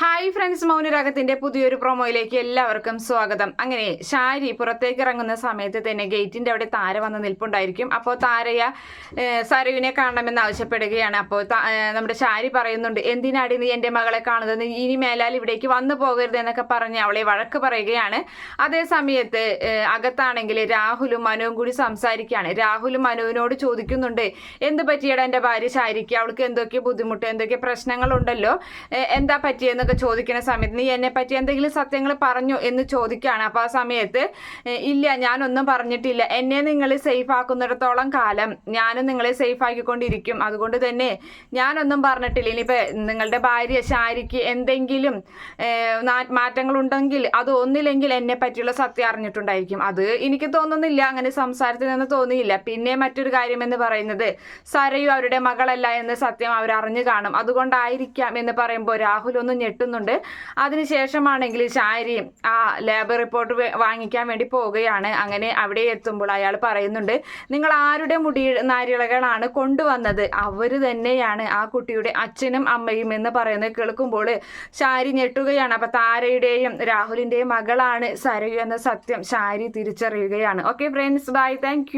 Hi friends മൗനരാഗത്തിന്റെ പുതിയൊരു പ്രൊമോയിലേക്ക് എല്ലാവർക്കും സ്വാഗതം. അങ്ങനെ ഷാരി പുറത്തേക്ക് ഇറങ്ങുന്ന സമയത്ത് തന്നെ ഗേറ്റിന്റെ അവിടെ താര വന്ന് നിൽപ്പുണ്ടായിരിക്കും. അപ്പോൾ താരയ സരുവിനെ കാണണമെന്ന് ആവശ്യപ്പെടുകയാണ്. അപ്പോൾ നമ്മുടെ ഷാരി പറയുന്നുണ്ട് എന്തിനാടി നീ എന്റെ മകളെ കാണുന്നത്? ഇനി മേലാൽ ഇവിടേക്ക് വന്നു പോകരുത് എന്നൊക്കെ പറഞ്ഞ് അവളെ വഴക്ക് പറയുകയാണ്. അതേ സമയത്ത് അകത്താണെങ്കിൽ രാഹുലും മനുവും കൂടി സംസാരിക്കുകയാണ്. രാഹുലും മനുവിനോട് ചോദിക്കുന്നുണ്ട് എന്ത് പറ്റിയടാ എന്റെ ഭാര്യ? ഷാരിക്ക് അവൾക്ക് എന്തൊക്കെ ബുദ്ധിമുട്ട് എന്തൊക്കെ പ്രശ്നങ്ങളുണ്ടല്ലോ? എന്താ എന്താ പറ്റിയെന്നൊക്കെ ചോദിക്കുന്ന സമയത്ത് നീ എന്നെ പറ്റി എന്തെങ്കിലും സത്യങ്ങൾ പറഞ്ഞു എന്ന് ചോദിക്കുകയാണ്. അപ്പോൾ ആ സമയത്ത് ഇല്ല ഞാനൊന്നും പറഞ്ഞിട്ടില്ല. എന്നെ നിങ്ങൾ സേഫ് ആക്കുന്നിടത്തോളം കാലം ഞാനും നിങ്ങളെ സേഫ് ആക്കിക്കൊണ്ടിരിക്കും അതുകൊണ്ട് തന്നെ ഞാനൊന്നും പറഞ്ഞിട്ടില്ല. ഇനിയിപ്പോൾ നിങ്ങളുടെ ഭാര്യ ഷാരിക്ക് എന്തെങ്കിലും മാറ്റങ്ങൾ ഉണ്ടെങ്കിൽ അത് ഒന്നില്ലെങ്കിൽ എന്നെ പറ്റിയുള്ള സത്യം അറിഞ്ഞിട്ടുണ്ടായിരിക്കും. അത് എനിക്ക് തോന്നുന്നില്ല. അങ്ങനെ സംസാരത്തിൽ നിന്ന് തോന്നിയില്ല. പിന്നെ മറ്റൊരു കാര്യം എന്ന് പറയുന്നത് സരയു അവരുടെ മകളല്ല എന്ന് സത്യം അവർ അറിഞ്ഞു കാണും. അതുകൊണ്ടായിരിക്കാം എന്ന് പറയുമ്പോൾ രാഹുൽ ഒന്ന് ഞെട്ടുന്നുണ്ട് അതിനുശേഷമാണെങ്കിൽ ശാരി ആ ലേബർ റിപ്പോർട്ട് വാങ്ങിക്കാൻ വേണ്ടി പോവുകയാണ്. അങ്ങനെ അവിടെ എത്തുമ്പോൾ അയാൾ പറയുന്നുണ്ട് നിങ്ങൾ ആരുടെ മുടി നാരിളകളാണ് കൊണ്ടുവന്നത്? അവർ തന്നെയാണ്. ആ കുട്ടിയുടെ അച്ഛനും അമ്മയും എന്ന് പറയുന്നത് കേൾക്കുമ്പോൾ ശാരി ഞെട്ടുകയാണ്. അപ്പൊ താരയുടെയും രാഹുലിന്റെയും മകളാണ് സരയു എന്ന സത്യം Shari തിരിച്ചറിയുകയാണ്. Okay friends bye thank